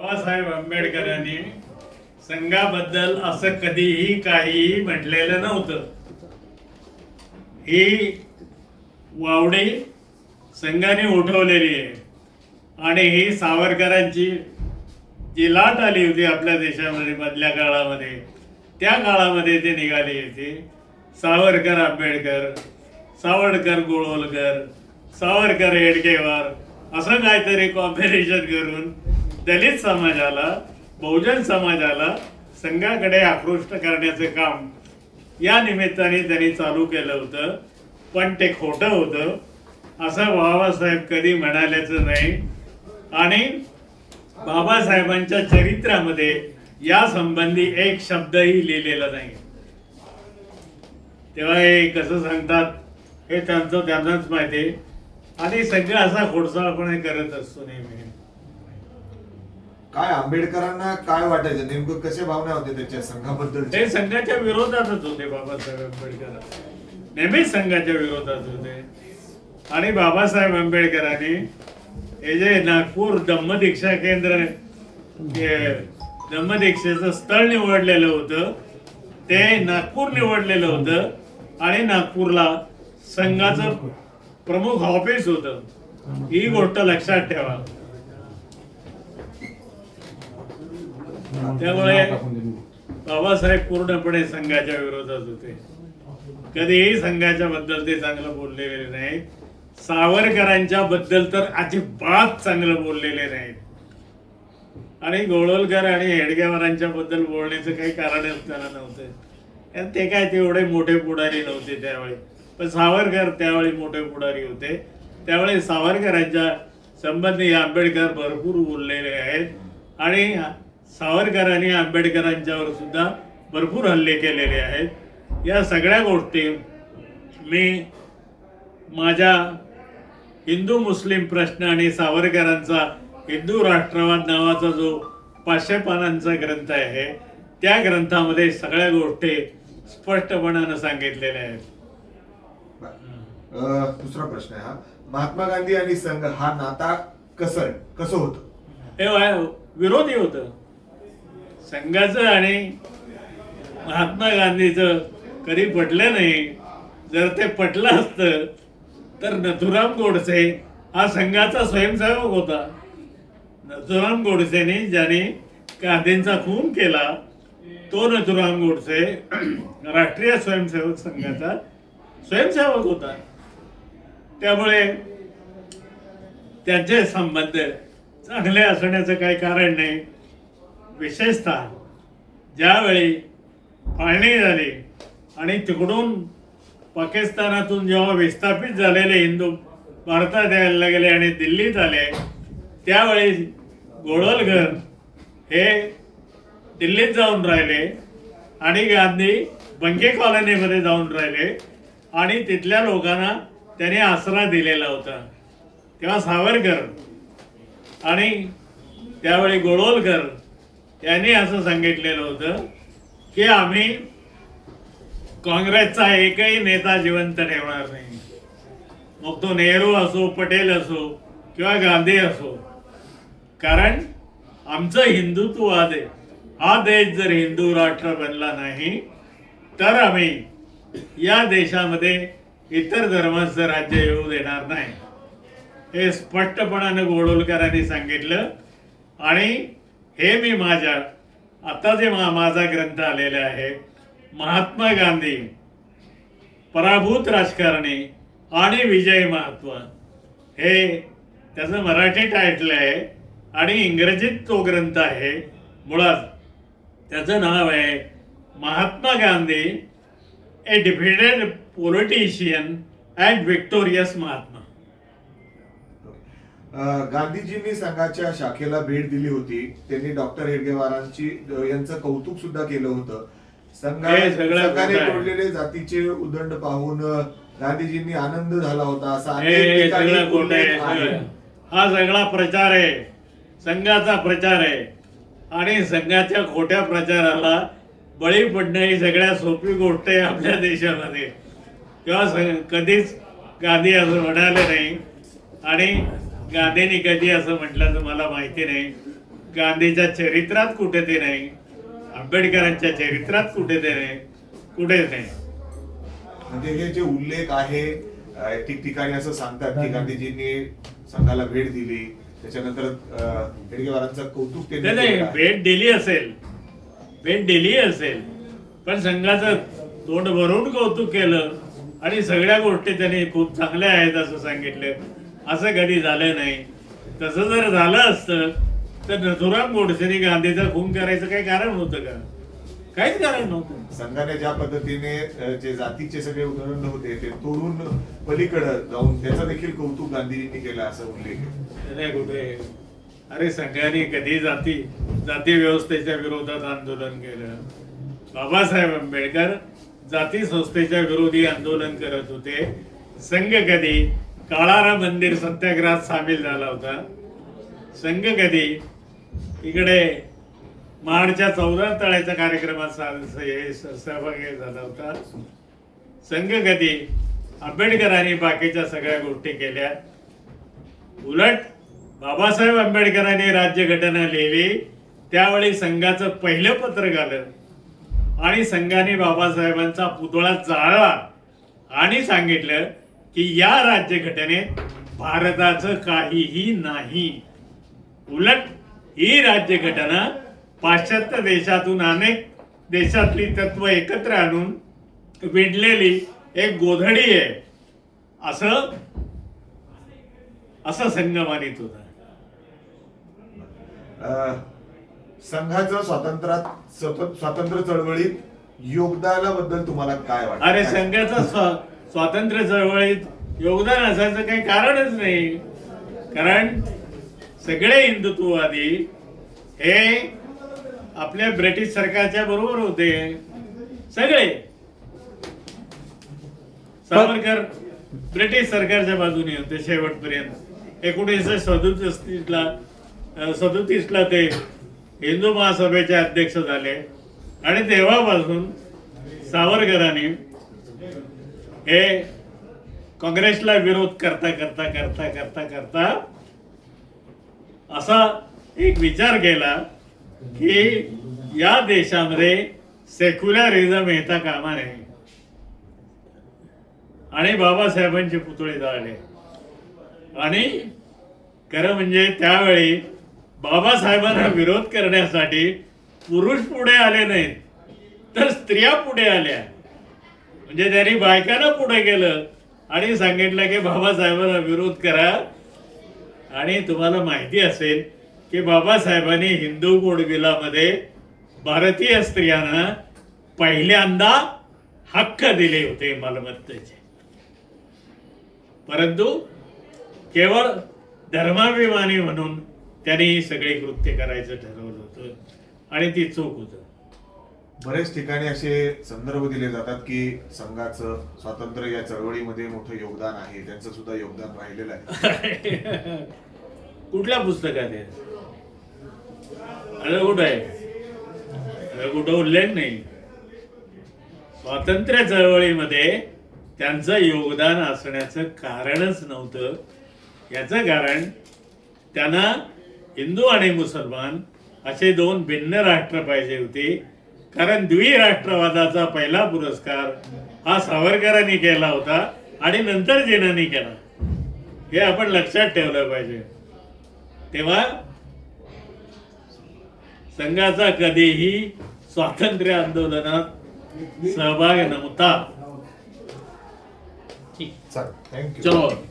बाबासाहेब आंबेडकरांनी संघाबद्दल असं कधीही काहीही म्हटलेलं नव्हतं. ही वावडी संघाने उठवलेली आहे. आणि ही सावरकरांची जी लाट आली होती आपल्या देशामध्ये मधल्या काळामध्ये त्या काळामध्ये ते निघाले होते. सावरकर आंबेडकर सावरकर गोळवलकर सावरकर हेडगेवार असं काहीतरी कॉम्बिनेशन करून दलित समाजाला बहुजन समाजाला संघाकडे आकृष्ट करण्याचं काम या निमित्ताने त्यांनी चालू केलं होतं. पण ते खोटं होतं. असं बाबासाहेब कधी म्हणाल्याचं नाही. आणि बाबासाहेबांच्या चरित्रामध्ये या संबंधी एक शब्दही लिहिलेला नाही. तेव्हा हे कसं सांगतात हे त्यांचं त्यांनाच माहिती आणि सगळं असा खोडसाळपणे करत असतो नेहमी. काय आंबेडकरांना काय वाटायचं? नेमकं कशा भावना होते त्याच्या संघाबद्दल ते संघाच्या विरोधातच होते बाबासाहेब आंबेडकर. नेहमीच संघाच्या विरोधात होते. आणि बाबासाहेब आंबेडकरांनी हे जे नागपूर धम्मदीक्षा केंद्र हे धम्मदीक्षेचं स्थळ निवडलेलं होतं ते नागपूर निवडलेलं होतं आणि नागपूरला संघाचं प्रमुख ऑफिस होतं. ही गोष्ट लक्षात ठेवा. त्यामुळे बाबासाहेब पूर्णपणे संघाच्या विरोधात होते. कधीही संघाच्या बद्दल ते चांगलं बोललेले नाही सावरकरांच्या बद्दल तर अजिबात चांगलं बोललेले नाहीत. आणि गोळवलकर आणि हेडगेवारांच्या बद्दल बोलण्याचं काही कारणच त्याला नव्हतं. आणि ते काय तेवढे मोठे पुढारी नव्हते त्यावेळी. पण सावरकर त्यावेळी मोठे पुढारी होते. त्यावेळी सावरकरांच्या संबंधी आंबेडकर भरपूर बोललेले आहेत. आणि सावरकरांनी आंबेडकरांच्यावर सुद्धा भरपूर हल्ले केलेले आहेत. या सगळ्या गोष्टी मी माझ्या हिंदू मुस्लिम प्रश्न आणि सावरकरांचा हिंदू राष्ट्रवाद नावाचा जो पाचशे पानांचा ग्रंथ आहे त्या ग्रंथामध्ये सगळ्या गोष्टी स्पष्टपणानं सांगितलेल्या आहेत. दुसरा प्रश्न आहे हा. महात्मा गांधी आणि संघ हा नाता कसं कसं होतं? हे विरोधी होतं. संघाचं आणि महात्मा गांधीचं कधी पटलं नाही जर ते पटलं असतं तर नथुराम गोडसे हा संघाचा स्वयंसेवक होता. नथुराम गोडसेने ज्याने गांधींचा खून केला तो नथुराम गोडसे राष्ट्रीय स्वयंसेवक संघाचा स्वयंसेवक होता. त्यामुळे त्यांचे संबंध चांगले असण्याचं काही कारण नाही. विशेषतः ज्यावेळी फाळणी झाली आणि तिकडून पाकिस्तानातून जेव्हा विस्थापित झालेले हिंदू भारतात यायला गेले आणि दिल्लीत आले त्यावेळी गोळवलकर हे दिल्लीत जाऊन राहिले आणि गांधी बंगे कॉलनीमध्ये जाऊन राहिले आणि तिथल्या लोकांना त्याने आसरा दिलेला होता. तेव्हा सावरकर आणि त्यावेळी गोळवलकर त्याने असं सांगितलेलं होतं की आम्ही काँग्रेसचा एकही नेता जिवंत ठेवणार नाही. मग तो नेहरू असो पटेल असो किंवा गांधी असो. कारण आमचं हिंदुत्ववाद आहे. हा देश जर हिंदू राष्ट्र बनला नाही तर आम्ही या देशामध्ये इतर धर्माचं राज्य येऊ देणार नाही. हे स्पष्टपणानं गोडोलकरांनी सांगितलं आणि हे मी माझ्या आता जे मा माझा ग्रंथ आलेला आहे महात्मा गांधी पराभूत राजकारणी आणि विजय महात्मा हे त्याचं मराठी टायटल आहे आणि इंग्रजीत तो ग्रंथ आहे मुळात त्याचं नाव आहे Mahatma Gandhi a defeated politician and victorious Mahatma. गांधीजींनी संघाच्या शाखेला भेट दिली होती. त्यांनी डॉक्टर हेडगेवारांची यांचं कौतुक सुद्धा केलं होतं. संघाने. तोडलेले जातीचे उदंड पाहून गांधीजींनी आनंद झाला होता. असं हे सगळं. हा प्रचार आहे. संघाचा प्रचार आहे. आणि संघाच्या खोट्या प्रचाराला बळी पडणं ही सगळ्यात सोपी गोष्ट आहे आपल्या देशामध्ये. किंवा कधीच गांधी असं म्हणाले नाही. आणि गांधींनी कधी असं म्हटल्याचं मला माहिती नाही. गांधीच्या चरित्रात कुठे ते नाही. आंबेडकरांच्या चरित्रात कुठे ते नाही. कुठेच नाही. म्हणजे हे जे उल्लेख आहे ठिकठिकाणी असं सांगतात की गांधीजींनी संघाला भेट दिली. त्याच्यानंतर हेडगेवारांचं कौतुक त्यांनी नाही. भेट दिली असेल. भेट दिली असेल. पण संघाचं तोंड भरून कौतुक केलं. आणि सगळ्या गोष्टी त्यांनी खूप चांगल्या आहेत असं सांगितलं. असं कधी झालं नाही. तसं जर झालं असतं तर नथुराम गोडसेने गांधीचा खून करायचं काही कारण होतं का? काहीच कारण नव्हतं. संघाने ज्या पद्धतीने जे जातीचे सगळे उदाहरण होते ते तोडून पलीकडे जाऊन त्याचं देखील कौतुक गांधीजींनी केलं असं उल्लेख. नाही कुठे? अरे संघाने कधी जाती जाती व्यवस्थेच्या विरोधात आंदोलन केलं? बाबासाहेब आंबेडकर जाती संस्थेच्या विरोधी आंदोलन करत होते. संघ कधी काळारा मंदिर सत्याग्रहात सामील झाला होता. संघ कधी? इकडे महाडच्या चौदा तळ्याच्या कार्यक्रमात हे सहभागी झाला होता. संघ कधी? आंबेडकरांनी बाकीच्या सगळ्या गोष्टी केल्या. उलट बाबासाहेब आंबेडकरांनी राज्यघटना लिहिली. त्यावेळी संघाचं पहिलं पत्र आलं आणि संघाने बाबासाहेबांचा पुतळा जाळला आणि सांगितलं की या राज्यघटनेत भारताचं काहीही नाही. उलट ही राज्यघटना पाश्चात्य देशातून अनेक देशातली तत्व एकत्र आणून विणलेली एक गोधडी आहे. असं असं संघ मानित होता. अं, संघाचं स्वातंत्र्यात स्वत- स्वातंत्र्य चळवळीत योगदानाबद्दल तुम्हाला काय वाटतं? अरे? संघाचं स्वातंत्र्य चळवळीत योगदान असायचं काही कारणच नाही. कारण सगळे हिंदुत्ववादी हे आपल्या ब्रिटिश सरकारच्या बरोबर होते. सगळे. सावरकर ब्रिटिश सरकारच्या बाजूने होते शेवटपर्यंत. एकोणीसशे सदुतीसला सदुतीसला ते हिंदू महासभेचे अध्यक्ष झाले. आणि तेव्हापासून सावरकरांनी हे काँग्रेसला विरोध करता करता करता करता करता असा एक विचार केला की या देशामध्ये सेक्युलरिझम येता कामा नये. आणि बाबासाहेबांचे पुतळे जाळले. आणि खरं म्हणजे त्यावेळी बाबासाहेबांना विरोध करण्यासाठी पुरुष पुढे आले नाहीत तर स्त्रिया पुढे आल्या. म्हणजे त्यांनी बायकांना पुढे केलं. आणि सांगितलं की बाबासाहेबांना विरोध करा. आणि तुम्हाला माहिती असेल की बाबासाहेबांनी हिंदू गोडविलामध्ये भारतीय स्त्रियांना पहिल्यांदा हक्क दिले होते मालमत्तेचे. परंतु केवळ धर्माभिमानी म्हणून त्यांनी ही सगळी कृत्य करायचं ठरवलं होतं. आणि ती चूक होतं. बरेच ठिकाणी असे संदर्भ दिले जातात की संघाचं स्वातंत्र्य या चळवळीमध्ये मोठं योगदान आहे. त्यांचं सुद्धा योगदान राहिलेलं आहे. कुठल्या पुस्तकात आहे? कुठं आहे? कुठं उल्लेख नाही. स्वातंत्र्य चळवळीमध्ये त्यांचं योगदान असण्याचं कारणच नव्हतं. याचं कारण त्यांना हिंदू आणि मुसलमान असे दोन भिन्न राष्ट्र पाहिजे होते. कारण द्विराष्ट्रवादाचा पहिला पुरस्कार हा सावरकरांनी केला होता आणि नंतर जिनांनी केला. हे आपण लक्षात ठेवलं पाहिजे. तेव्हा संघाचा कधीही स्वातंत्र्य आंदोलनात सहभाग नव्हता. चलो.